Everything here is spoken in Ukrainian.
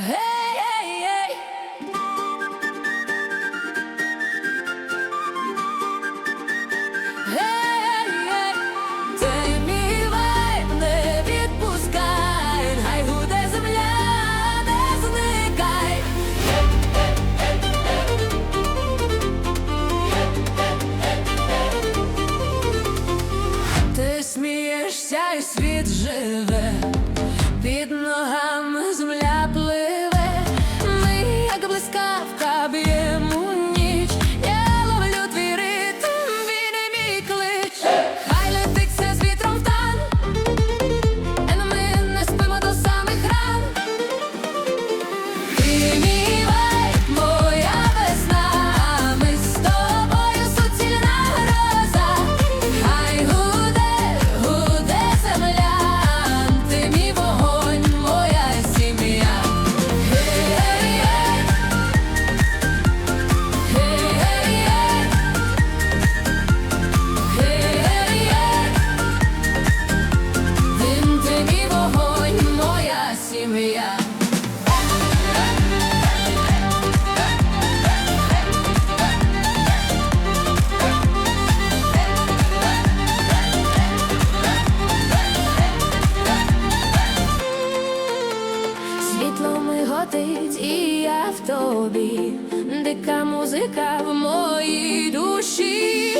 Гей, гей, гей! Гей, гей! Це не відпускай, хай буде земля, не. Ти смієшся і світ живе, під ногами земля блискавка б'є. болить, і я в тобі, дика музика в моїй душі.